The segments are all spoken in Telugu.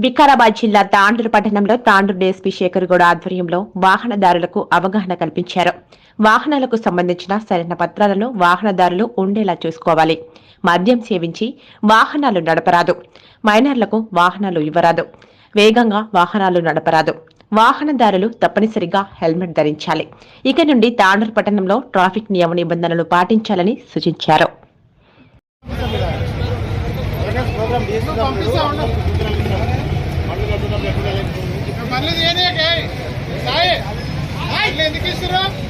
వికారాబాద్ జిల్లా తాండూరు పట్టణంలో తాండూరు డీఎస్పీ శేఖర్ గౌడ ఆధ్వర్యంలో వాహనదారులకు అవగాహన కల్పించారు వాహనాలకు సంబంధించిన సరైన పత్రాలను వాహనదారులు ఉండేలా చూసుకోవాలి మద్యం సేవించి వాహనాలు నడపరాదు మైనర్లకు వాహనాలు ఇవ్వరాదు వేగంగా వాహనాలు నడపరాదు వాహనదారులు తప్పనిసరిగా హెల్మెట్ ధరించాలి ఇక నుండి తాండూరు పట్టణంలో ట్రాఫిక్ నియమ నిబంధనలు పాటించాలని సూచించారు ప్రోగ్రామ్ పర్లేదు మళ్ళీ సాయి. ఎందుకు ఇస్తున్నారు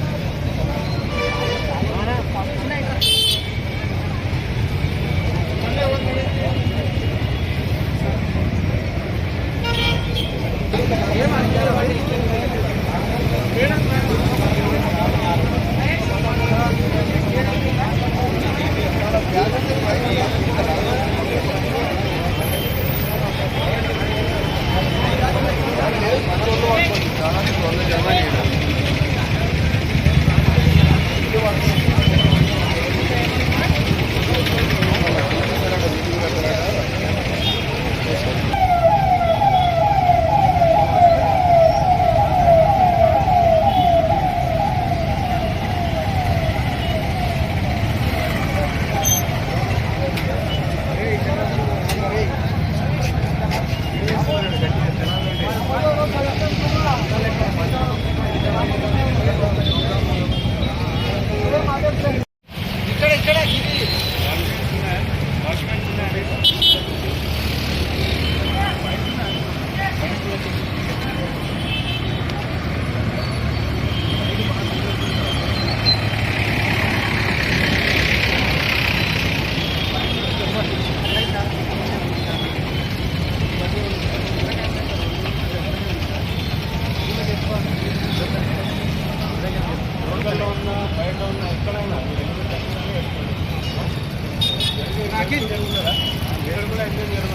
కూడా ఎంజాయ్ చేయడం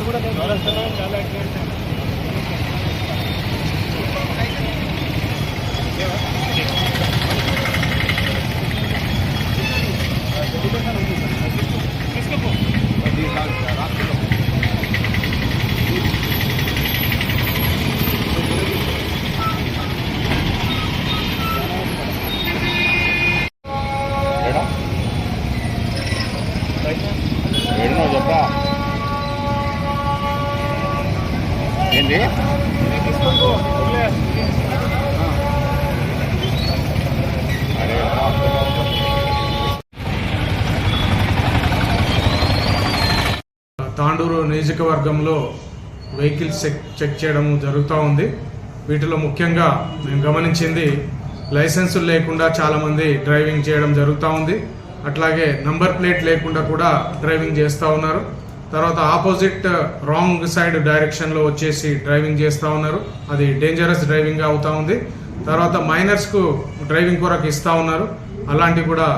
కూడా చాలా ఏంటి తాండూరు నియోజకవర్గంలో వెహికల్స్ చెక్ చెక్ చేయడం జరుగుతూ ఉంది. వీటిలో ముఖ్యంగా మేము గమనించింది లైసెన్సులు లేకుండా చాలామంది డ్రైవింగ్ చేయడం జరుగుతూ ఉంది. అట్లాగే నంబర్ ప్లేట్ లేకుండా కూడా డ్రైవింగ్ చేస్తూ ఉన్నారు. తర్వాత ఆపోజిట్ రాంగ్ సైడ్ డైరెక్షన్లో వచ్చేసి డ్రైవింగ్ చేస్తూ ఉన్నారు. అది డేంజరస్ డ్రైవింగ్ అవుతూ ఉంది. తర్వాత మైనర్స్కు డ్రైవింగ్ కొరకు ఇస్తూ ఉన్నారు. అలాంటివి కూడా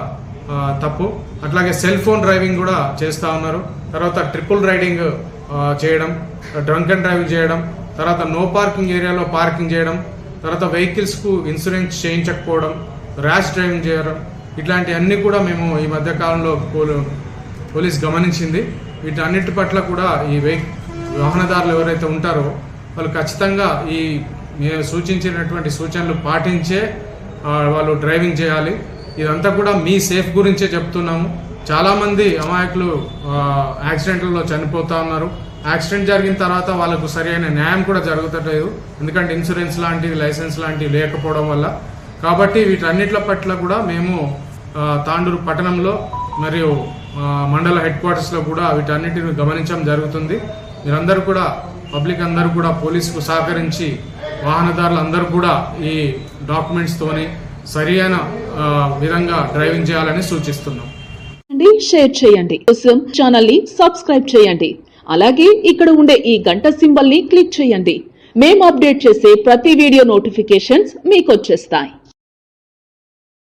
తప్పు. అట్లాగే సెల్ ఫోన్ డ్రైవింగ్ కూడా చేస్తూ ఉన్నారు. తర్వాత ట్రిపుల్ రైడింగ్ చేయడం డ్రంక్ అండ్ డ్రైవింగ్ చేయడం తర్వాత నో పార్కింగ్ ఏరియాలో పార్కింగ్ చేయడం తర్వాత వెహికల్స్కు ఇన్సూరెన్స్ చేయించకపోవడం ర్యాష్ డ్రైవింగ్ చేయడం ఇట్లాంటివన్నీ కూడా మేము ఈ మధ్యకాలంలో పోలీస్ గమనించింది. వీటన్నిటి పట్ల కూడా ఈ వెహి వాహనదారులు ఎవరైతే ఉంటారో వాళ్ళు ఖచ్చితంగా ఈ మేము సూచించినటువంటి సూచనలు పాటించే వాళ్ళు డ్రైవింగ్ చేయాలి. ఇదంతా కూడా మీ సేఫ్ గురించే చెప్తున్నాము. చాలామంది అమాయకులు యాక్సిడెంట్లలో చనిపోతూ ఉన్నారు. యాక్సిడెంట్ జరిగిన తర్వాత వాళ్ళకు సరైన న్యాయం కూడా జరుగుతలేదు. ఎందుకంటే ఇన్సూరెన్స్ లాంటివి లైసెన్స్ లాంటివి లేకపోవడం వల్ల. కాబట్టి వీటన్నిటి పట్ల కూడా మేము తాండూరు పట్టణంలో మరియు మండల హెడ్ క్వార్టర్స్లో కూడా వీటన్నిటిని గమనించడం జరుగుతుంది. మీరందరూ కూడా పబ్లిక్ అందరూ కూడా పోలీసుకు సహకరించి వాహనదారులు అందరూ కూడా ఈ డాక్యుమెంట్స్తోని సరి అయిన విధంగా డ్రైవింగ్ చేయాలని సూచిస్తున్నాం. షేర్ చేయండి. కోసం ఛానల్ని సబ్స్క్రైబ్ చేయండి. అలాగే ఇక్కడ ఉండే ఈ గంట సింబల్ని క్లిక్ చేయండి. మేము అప్డేట్ చేసే ప్రతి వీడియో నోటిఫికేషన్స్ మీకు వచ్చేస్తాయి.